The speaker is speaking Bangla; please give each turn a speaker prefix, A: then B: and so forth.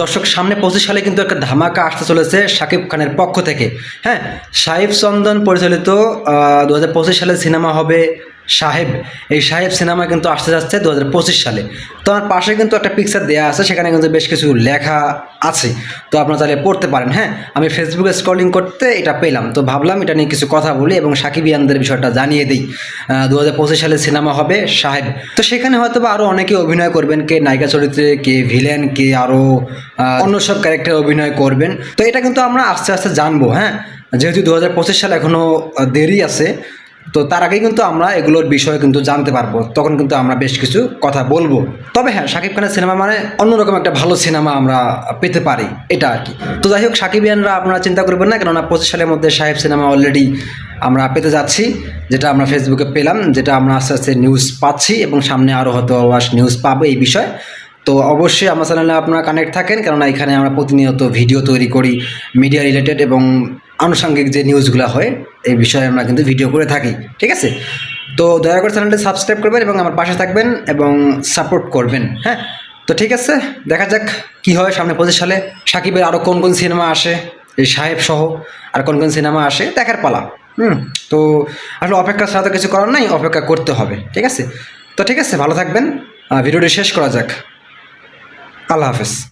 A: দর্শক, সামনে পঁচিশ সালে কিন্তু একটা ধামাকা আসতে চলেছে শাকিব খানের পক্ষ থেকে। হ্যাঁ সাহেব চন্দন পরিচালিত দু হাজার পঁচিশ সালে সিনেমা হবে সাহেব, এই সাহেব সিনেমা কিন্তু আসতে যাচ্ছে দু হাজার পঁচিশ সালে। তো আমার পাশে কিন্তু একটা পিকচার দেওয়া আছে, সেখানে কিন্তু বেশ কিছু লেখা আছে। তো আপনারা চাইলে পড়তে পারেন হ্যাঁ? আমি ফেসবুকে স্ক্রলিং করতে এটা পেলাম। তো ভাবলাম এটা নিয়ে কিছু কথা বলি এবং সাকিব ইয়ানদের বিষয়টা জানিয়ে দিই। দু হাজার পঁচিশ সালে সিনেমা হবে সাহেব। তো সেখানে হয়তো বা আরও অনেকে অভিনয় করবেন, কে নায়িকা চরিত্রে, কে ভিলেন কে আরও অন্য সব ক্যারেক্টার অভিনয় করবেন। তো এটা কিন্তু আমরা আস্তে আস্তে জানব হ্যাঁ? যেহেতু দু হাজার পঁচিশ সাল এখনও দেরি আছে তো তার আগেই কিন্তু আমরা এগুলোর বিষয়ে কিন্তু জানতে পারব। তখন কিন্তু আমরা বেশ কিছু কথা বলব। তবে হ্যাঁ শাকিব খানের সিনেমা মানে অন্যরকম একটা ভালো সিনেমা আমরা পেতে পারি, এটা আর কি। তো যাই হোক, সাকিবিয়ানরা আপনারা চিন্তা করবেন না, কেননা পঁচিশ সালের মধ্যে সাহেব সিনেমা অলরেডি আমরা পেতে যাচ্ছি, যেটা আমরা ফেসবুকে পেলাম, যেটা আমরা আস্তে আস্তে নিউজ পাচ্ছি এবং সামনে আরও হয়তো নিউজ পাবো এই বিষয়ে। তো অবশ্যই আমার চ্যানেলে আপনারা কানেক্ট থাকেন, কেননা এখানে আমরা প্রতিনিয়ত ভিডিও তৈরি করি মিডিয়া রিলেটেড এবং আনুষঙ্গিক যে নিউজগুলো হয়, এই বিষয়ে আমরা কিন্তু ভিডিও করে থাকি, ঠিক আছে? তো দয়া করে চ্যানেলটি সাবস্ক্রাইব করবেন এবং আমার পাশে থাকবেন এবং সাপোর্ট করবেন হ্যাঁ? তো ঠিক আছে, দেখা যাক কি হয় সামনে পঁচিশ সালে। সাকিবের আরও কোন কোন সিনেমা আসে? এই সাহেব সহ আর কোন কোন সিনেমা আসে? দেখার পালা, হুম? তো আসলে অপেক্ষা ছাড়া তো কিছু করার নাই, অপেক্ষা করতে হবে, ঠিক আছে? তো ঠিক আছে, ভালো থাকবেন। ভিডিওটি শেষ করা যাক। আল্লাহ হাফেজ।